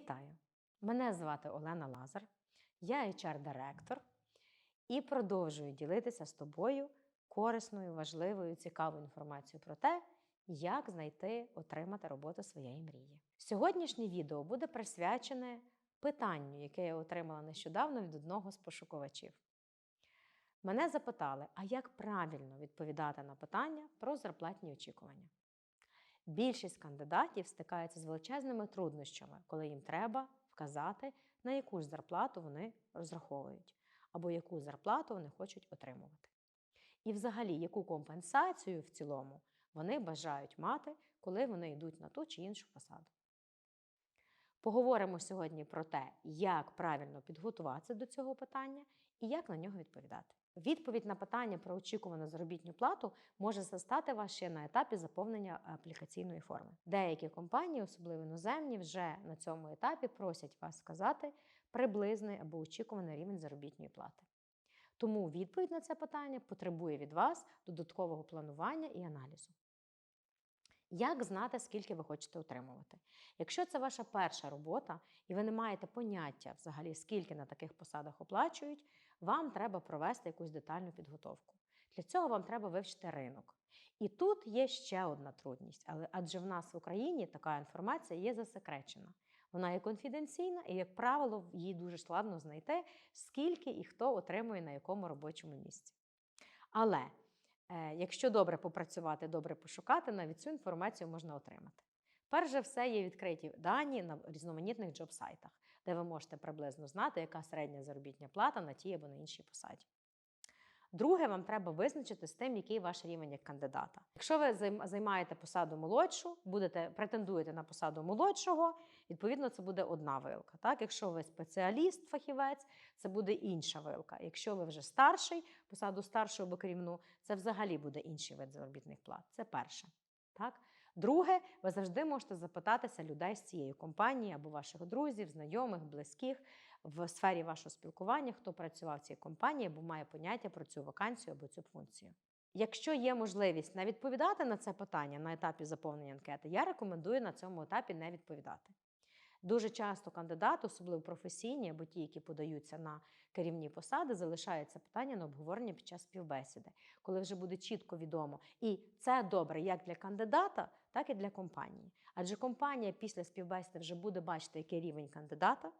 Вітаю! Мене звати Олена Лазар, я HR-директор і продовжую ділитися з тобою корисною, важливою, цікавою інформацією про те, як знайти, отримати роботу своєї мрії. Сьогоднішнє відео буде присвячене питанню, яке я отримала нещодавно від одного з пошукувачів. Мене запитали, а як правильно відповідати на питання про зарплатні очікування. Більшість кандидатів стикаються з величезними труднощами, коли їм треба вказати, на яку ж зарплату вони розраховують, або яку зарплату вони хочуть отримувати. І, взагалі, яку компенсацію в цілому вони бажають мати, коли вони йдуть на ту чи іншу посаду. Поговоримо сьогодні про те, як правильно підготуватися до цього питання і як на нього відповідати. Відповідь на питання про очікувану заробітну плату може застати вас ще на етапі заповнення аплікаційної форми. Деякі компанії, особливо іноземні, вже на цьому етапі просять вас сказати приблизний або очікуваний рівень заробітної плати. Тому відповідь на це питання потребує від вас додаткового планування і аналізу. Як знати, скільки ви хочете отримувати? Якщо це ваша перша робота, і ви не маєте поняття взагалі, скільки на таких посадах оплачують, вам треба провести якусь детальну підготовку. Для цього вам треба вивчити ринок. І тут є ще одна трудність, але адже в нас в Україні така інформація є засекречена. Вона є конфіденційна, і, як правило, її дуже складно знайти, скільки і хто отримує на якому робочому місці. Але е, якщо добре попрацювати, добре пошукати, навіть цю інформацію можна отримати. Перш за все, є відкриті дані на різноманітних джоб-сайтах, де ви можете приблизно знати, яка середня заробітня плата на тій або на іншій посаді. Друге, вам треба визначити з тим, який ваш рівень як кандидата. Якщо ви займаєте посаду молодшу, будете претендуєте на посаду молодшого, відповідно, це буде одна вилка. Так? Якщо ви спеціаліст, фахівець, це буде інша вилка. Якщо ви вже старший, посаду старшого або керівну, це взагалі буде інший вид заробітних плат. Це перше. Так? Друге, ви завжди можете запитатися людей з цієї компанії або ваших друзів, знайомих, близьких в сфері вашого спілкування, хто працював в цій компанії або має поняття про цю вакансію або цю функцію. Якщо є можливість не відповідати на це питання на етапі заповнення анкети, я рекомендую на цьому етапі не відповідати. Дуже часто кандидати, особливо професійні або ті, які подаються на керівні посади, залишається питання на обговорення під час співбесіди, коли вже буде чітко відомо. І це добре як для кандидата, так і для компанії. Адже компанія після співбесіди вже буде бачити, який рівень кандидата,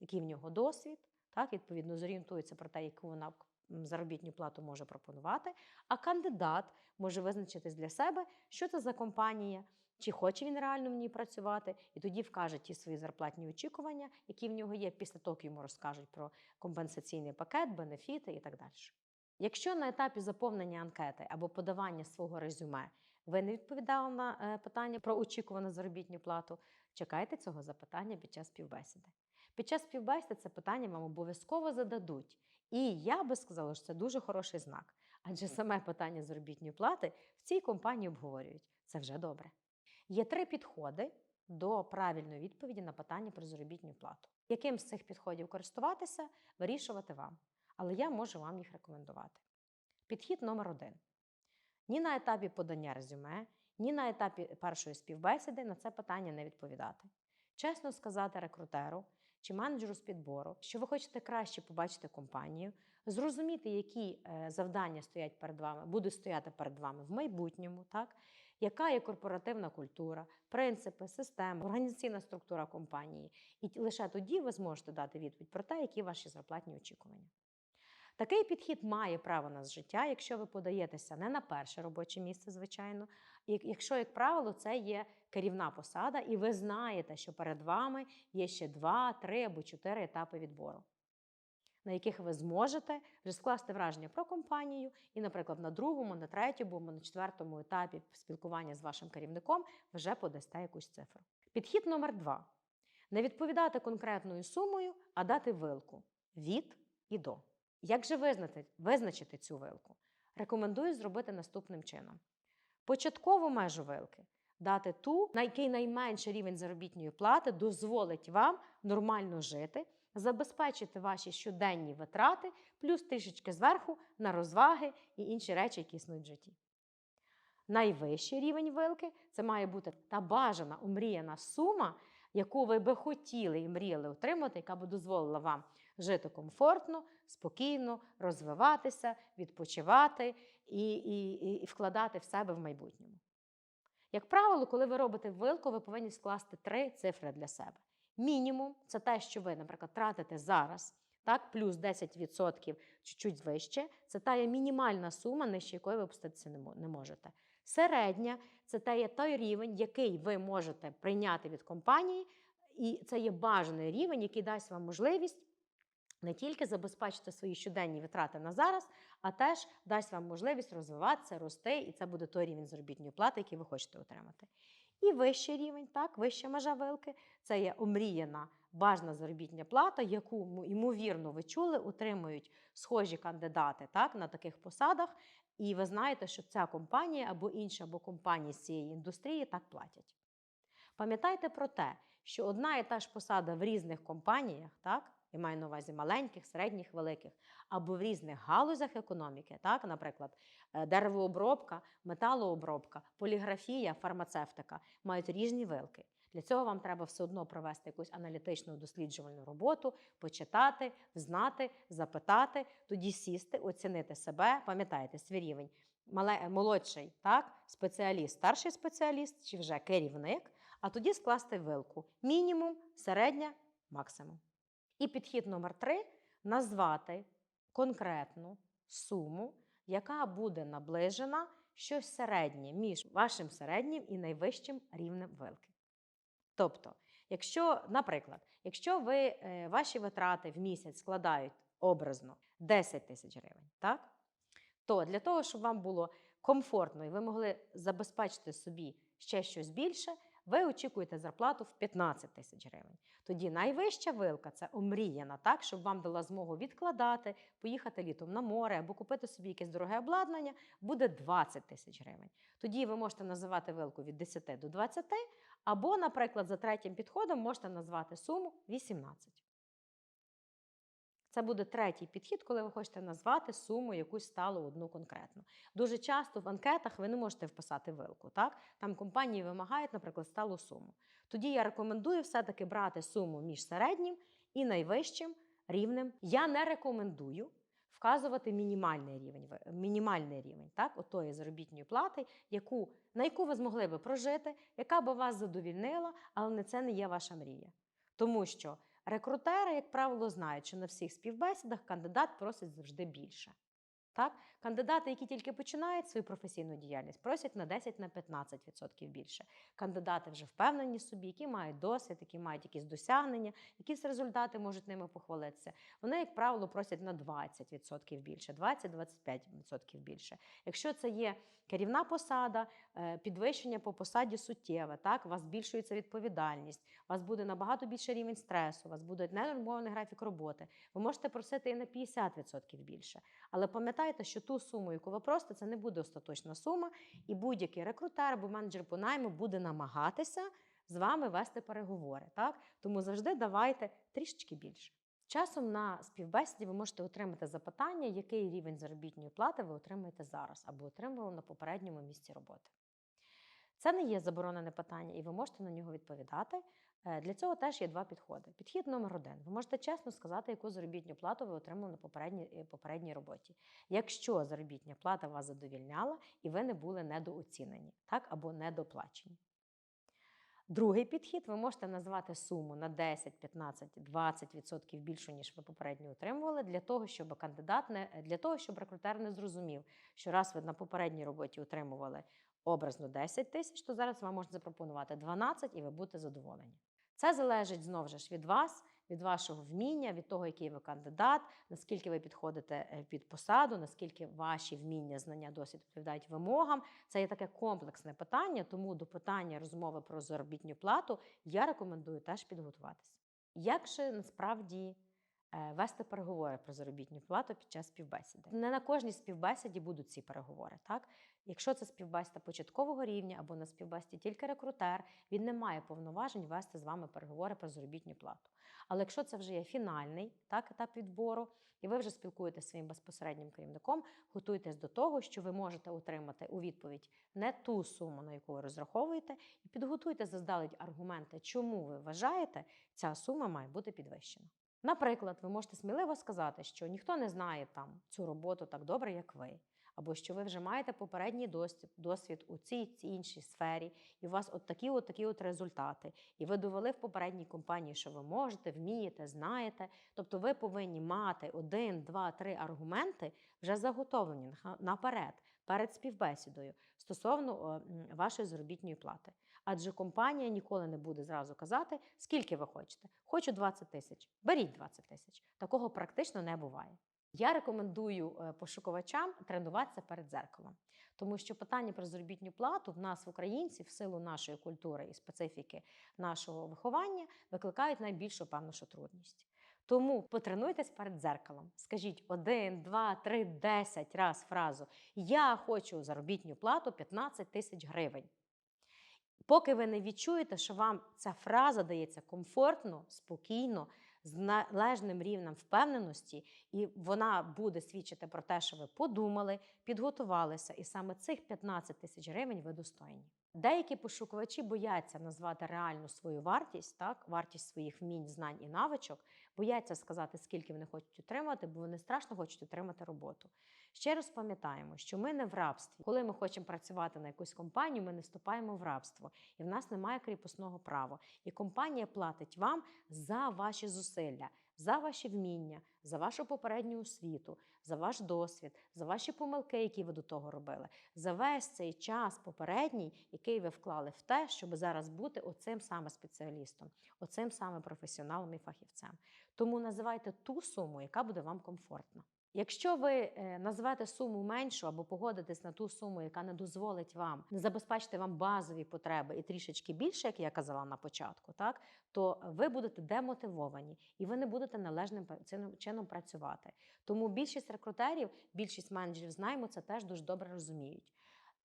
який в нього досвід, так, відповідно, зорієнтується про те, яку вона заробітну плату може пропонувати. А кандидат може визначитись для себе, що це за компанія. Чи хоче він реально в ній працювати, і тоді вкаже ті свої зарплатні очікування, які в нього є, після того, йому розкажуть про компенсаційний пакет, бенефіти і так далі. Якщо на етапі заповнення анкети або подавання свого резюме ви не відповідали на е, питання про очікувану заробітну плату, чекайте цього запитання під час співбесіди. Під час співбесіди це питання вам обов'язково зададуть. І я би сказала, що це дуже хороший знак. Адже саме питання заробітної плати в цій компанії обговорюють. Це вже добре. Є три підходи до правильної відповіді на питання про заробітну плату. Яким з цих підходів користуватися, вирішувати вам. Але я можу вам їх рекомендувати. Підхід номер один. Ні на етапі подання резюме, ні на етапі першої співбесіди на це питання не відповідати. Чесно сказати рекрутеру чи менеджеру з підбору, що ви хочете краще побачити компанію, зрозуміти, які е, завдання стоять перед вами, будуть стояти перед вами в майбутньому, так? Яка є корпоративна культура, принципи, система, організаційна структура компанії. І лише тоді ви зможете дати відповідь про те, які ваші зарплатні очікування. Такий підхід має право на життя, якщо ви подаєтеся не на перше робоче місце, звичайно. Якщо, як правило, це є керівна посада, і ви знаєте, що перед вами є ще два, три або чотири етапи відбору, на яких ви зможете вже скласти враження про компанію, і, наприклад, на другому, на третьому, на четвертому етапі спілкування з вашим керівником вже подасте якусь цифру. Підхід номер два: не відповідати конкретною сумою, а дати вилку від і до. Як же визнати, визначити цю вилку? Рекомендую зробити наступним чином: початкову межу вилки дати ту, на який найменший рівень заробітної плати дозволить вам нормально жити, забезпечити ваші щоденні витрати, плюс трішечки зверху на розваги і інші речі, які існують в житті. Найвищий рівень вилки це має бути та бажана омріяна сума, яку ви би хотіли і мріяли отримати, яка би дозволила вам жити комфортно, спокійно, розвиватися, відпочивати і, і, і вкладати в себе в майбутньому. Як правило, коли ви робите вилку, ви повинні скласти три цифри для себе. Мінімум це те, що ви, наприклад, тратите зараз, так, плюс 10% чуть-чуть вище. Це та є мінімальна сума, нижче якої ви опуститися не можете. Середня це те є той рівень, який ви можете прийняти від компанії, і це є бажаний рівень, який дасть вам можливість не тільки забезпечити свої щоденні витрати на зараз, а теж дасть вам можливість розвиватися, рости, і це буде той рівень заробітної плати, який ви хочете отримати. І вищий рівень, так, вища межа вилки це є омріяна бажана заробітня плата, яку, ймовірно, ви чули, отримують схожі кандидати так, на таких посадах. І ви знаєте, що ця компанія або інша, або компанії з цієї індустрії так платять. Пам'ятайте про те, що одна і та ж посада в різних компаніях, так, я маю на увазі маленьких, середніх, великих, або в різних галузях економіки, так, наприклад, е, деревообробка, металообробка, поліграфія, фармацевтика мають різні вилки. Для цього вам треба все одно провести якусь аналітичну досліджувальну роботу, почитати, знати, запитати, тоді сісти, оцінити себе, пам'ятаєте, свій рівень. Молодший так, спеціаліст, старший спеціаліст чи вже керівник, а тоді скласти вилку. Мінімум, середня, максимум. І підхід номер три назвати конкретну суму, яка буде наближена щось середнє між вашим середнім і найвищим рівнем вилки. Тобто, якщо, наприклад, якщо ви, е, ваші витрати в місяць складають образно 10 тисяч гривень, так? то для того, щоб вам було комфортно і ви могли забезпечити собі ще щось більше, ви очікуєте зарплату в 15 тисяч гривень. Тоді найвища вилка це омріяна, так, щоб вам дала змогу відкладати, поїхати літом на море або купити собі якесь дороге обладнання, буде 20 тисяч гривень. Тоді ви можете називати вилку від 10 до 20, або, наприклад, за третім підходом можете назвати суму 18. Це буде третій підхід, коли ви хочете назвати суму якусь сталу одну конкретну. Дуже часто в анкетах ви не можете вписати вилку. Так? Там компанії вимагають, наприклад, сталу суму. Тоді я рекомендую все-таки брати суму між середнім і найвищим рівнем. Я не рекомендую вказувати мінімальний рівень мінімальний рівень так, отої заробітної плати, яку, на яку ви змогли би прожити, яка би вас задовільнила, але не це не є ваша мрія. Тому що рекрутери, як правило, знають, що на всіх співбесідах кандидат просить завжди більше. Так? Кандидати, які тільки починають свою професійну діяльність, просять на 10-15% більше. Кандидати вже впевнені собі, які мають досвід, які мають якісь досягнення, якісь результати можуть ними похвалитися. Вони, як правило, просять на 20% більше, 20-25% більше. Якщо це є керівна посада, е, підвищення по посаді суттєве, так, у вас збільшується відповідальність, у вас буде набагато більше рівень стресу, у вас буде ненормований графік роботи. Ви можете просити і на 50% більше. Але пам'ятайте, що ту суму, яку ви просите, це не буде остаточна сума, і будь-який рекрутер або менеджер по найму буде намагатися з вами вести переговори. Так? Тому завжди давайте трішечки більше. Часом на співбесіді ви можете отримати запитання, який рівень заробітної плати ви отримуєте зараз або отримували на попередньому місці роботи. Це не є заборонене питання, і ви можете на нього відповідати. Е, для цього теж є два підходи. Підхід номер один. Ви можете чесно сказати, яку заробітну плату ви отримали на попередній е, попередній роботі. Якщо заробітня плата вас задовільняла і ви не були недооцінені, так або недоплачені. Другий підхід ви можете назвати суму на 10, 15, 20% більшу, ніж ви попередньо отримували, для того, щоб кандидат не для того, щоб рекрутер не зрозумів, що раз ви на попередній роботі отримували образно 10 тисяч, то зараз вам можна запропонувати 12 і ви будете задоволені. Це залежить знову ж від вас, від вашого вміння, від того, який ви кандидат, наскільки ви підходите е, під посаду, наскільки ваші вміння, знання, досвід відповідають вимогам. Це є таке комплексне питання, тому до питання розмови про заробітну плату я рекомендую теж підготуватися. Як же насправді вести переговори про заробітну плату під час співбесіди? Не на кожній співбесіді будуть ці переговори. Так? Якщо це співбесіда початкового рівня або на співбесіді тільки рекрутер, він не має повноважень вести з вами переговори про заробітну плату. Але якщо це вже є фінальний так, етап відбору, і ви вже спілкуєтеся своїм безпосереднім керівником, готуйтесь до того, що ви можете отримати у відповідь не ту суму, на яку ви розраховуєте, і підготуйте заздалегідь аргументи, чому ви вважаєте, ця сума має бути підвищена. Наприклад, ви можете сміливо сказати, що ніхто не знає там цю роботу так добре, як ви, або що ви вже маєте попередній досвід, у цій цій іншій сфері, і у вас от такі от такі от результати. І ви довели в попередній компанії, що ви можете, вмієте, знаєте. Тобто ви повинні мати один, два, три аргументи вже заготовлені на- наперед, перед співбесідою стосовно вашої заробітної плати. Адже компанія ніколи не буде зразу казати, скільки ви хочете. Хочу 20 тисяч. Беріть 20 тисяч. Такого практично не буває. Я рекомендую е, пошукувачам тренуватися перед дзеркалом, тому що питання про заробітну плату в нас, в українців, в силу нашої культури і специфіки нашого виховання, викликають найбільшу певну трудність. Тому потренуйтесь перед дзеркалом. Скажіть один, два, три, десять раз фразу Я хочу заробітну плату 15 тисяч гривень. Поки ви не відчуєте, що вам ця фраза дається комфортно, спокійно, з належним рівнем впевненості, і вона буде свідчити про те, що ви подумали, підготувалися, і саме цих 15 тисяч гривень ви достойні. Деякі пошукувачі бояться назвати реальну свою вартість, так, вартість своїх вмінь, знань і навичок, бояться сказати, скільки вони хочуть отримати, бо вони страшно хочуть отримати роботу. Ще раз пам'ятаємо, що ми не в рабстві. Коли ми хочемо працювати на якусь компанію, ми не вступаємо в рабство, і в нас немає кріпосного права. І компанія платить вам за ваші зусилля, за ваші вміння, за вашу попередню освіту, за ваш досвід, за ваші помилки, які ви до того робили, за весь цей час попередній, який ви вклали в те, щоб зараз бути оцим саме спеціалістом, оцим саме професіоналом і фахівцем. Тому називайте ту суму, яка буде вам комфортна. Якщо ви е, назвете суму меншу або погодитесь на ту суму, яка не дозволить вам не забезпечити вам базові потреби і трішечки більше, як я казала на початку, так то ви будете демотивовані і ви не будете належним чином- працювати. Тому більшість рекрутерів, більшість менеджерів з найму це теж дуже добре розуміють.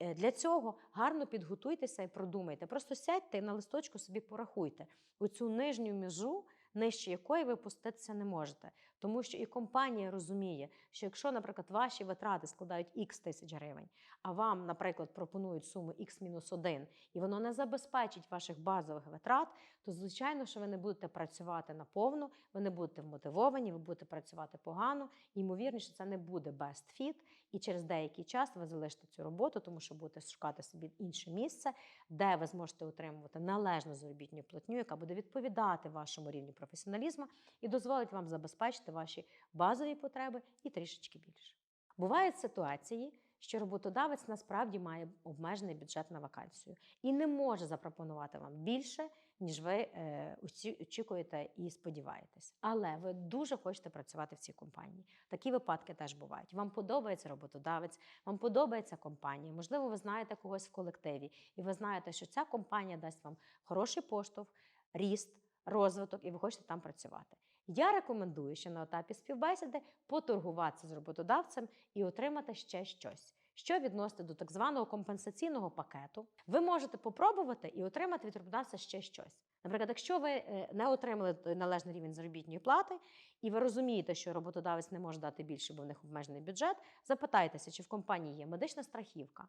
Е, Для цього гарно підготуйтеся і продумайте. Просто сядьте і на листочку собі порахуйте оцю нижню межу, нижче якої ви пуститися не можете. Тому що і компанія розуміє, що якщо, наприклад, ваші витрати складають X тисяч гривень, а вам, наприклад, пропонують суму X-1, і воно не забезпечить ваших базових витрат, то звичайно, що ви не будете працювати наповну, ви не будете вмотивовані, ви будете працювати погано. Ймовірніше, це не буде best fit, і через деякий час ви залишите цю роботу, тому що будете шукати собі інше місце, де ви зможете отримувати належну заробітну платню, яка буде відповідати вашому рівню професіоналізму і дозволить вам забезпечити ваші базові потреби і трішечки більше. Бувають ситуації, що роботодавець насправді має обмежений бюджет на вакансію і не може запропонувати вам більше, ніж ви е, очікуєте і сподіваєтесь. Але ви дуже хочете працювати в цій компанії. Такі випадки теж бувають. Вам подобається роботодавець, вам подобається компанія. Можливо, ви знаєте когось в колективі, і ви знаєте, що ця компанія дасть вам хороший поштовх, ріст, розвиток, і ви хочете там працювати. Я рекомендую ще на етапі співбесіди поторгуватися з роботодавцем і отримати ще щось. Що відносите до так званого компенсаційного пакету, ви можете попробувати і отримати від роботодавця ще щось. Наприклад, якщо ви е, не отримали належний рівень заробітної плати, і ви розумієте, що роботодавець не може дати більше, бо в них обмежений бюджет, запитайтеся, чи в компанії є медична страхівка,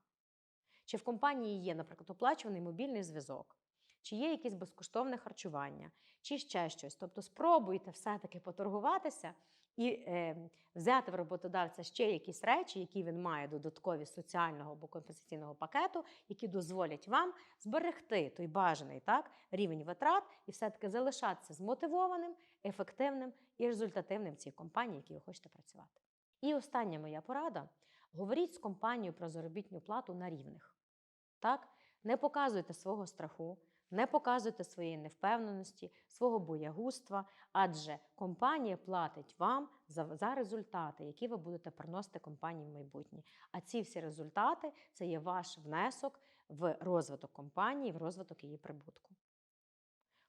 чи в компанії є, наприклад, оплачуваний мобільний зв'язок, чи є якесь безкоштовне харчування, чи ще щось. Тобто спробуйте все-таки поторгуватися і е, взяти в роботодавця ще якісь речі, які він має додаткові соціального або компенсаційного пакету, які дозволять вам зберегти той бажаний так, рівень витрат і все-таки залишатися змотивованим, ефективним і результативним в цій компанії, в якій ви хочете працювати. І остання моя порада: говоріть з компанією про заробітну плату на рівних. Так? Не показуйте свого страху, не показуйте своєї невпевненості, свого боягузтва, адже компанія платить вам за, за результати, які ви будете приносити компанії в майбутнє. А ці всі результати це є ваш внесок в розвиток компанії, в розвиток її прибутку.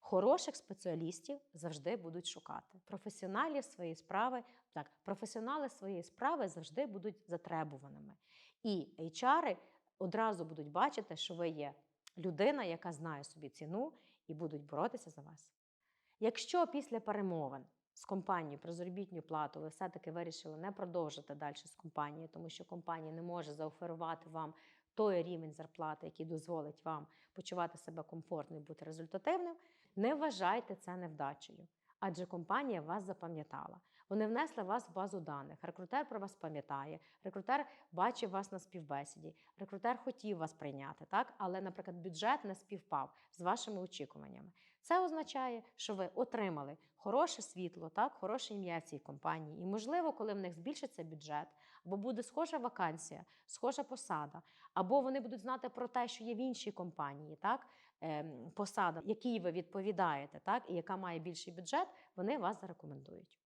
Хороших спеціалістів завжди будуть шукати. Професіоналів своєї справи, так, професіонали своєї справи завжди будуть затребуваними. І HR одразу будуть бачити, що ви є людина, яка знає собі ціну і будуть боротися за вас. Якщо після перемовин з компанією про заробітну плату ви все-таки вирішили не продовжити далі з компанією, тому що компанія не може заоферувати вам той рівень зарплати, який дозволить вам почувати себе комфортно і бути результативним, не вважайте це невдачею, адже компанія вас запам'ятала. Вони внесли вас в базу даних. Рекрутер про вас пам'ятає, рекрутер бачив вас на співбесіді, рекрутер хотів вас прийняти, так? але, наприклад, бюджет не співпав з вашими очікуваннями. Це означає, що ви отримали хороше світло, так, хороше ім'я в цій компанії. І, можливо, коли в них збільшиться бюджет, або буде схожа вакансія, схожа посада, або вони будуть знати про те, що є в іншій компанії, так, ем, посада, якій ви відповідаєте, так, і яка має більший бюджет, вони вас зарекомендують.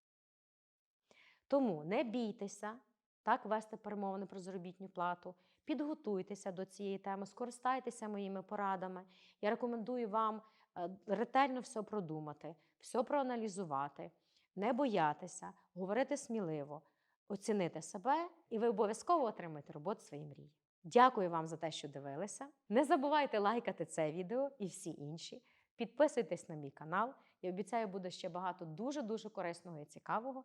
Тому не бійтеся так вести перемовини про заробітну плату, підготуйтеся до цієї теми, скористайтеся моїми порадами. Я рекомендую вам е, ретельно все продумати, все проаналізувати, не боятися, говорити сміливо, оцінити себе, і ви обов'язково отримаєте роботу своїй мрії. Дякую вам за те, що дивилися. Не забувайте лайкати це відео і всі інші. Підписуйтесь на мій канал. Я обіцяю, буде ще багато дуже дуже корисного і цікавого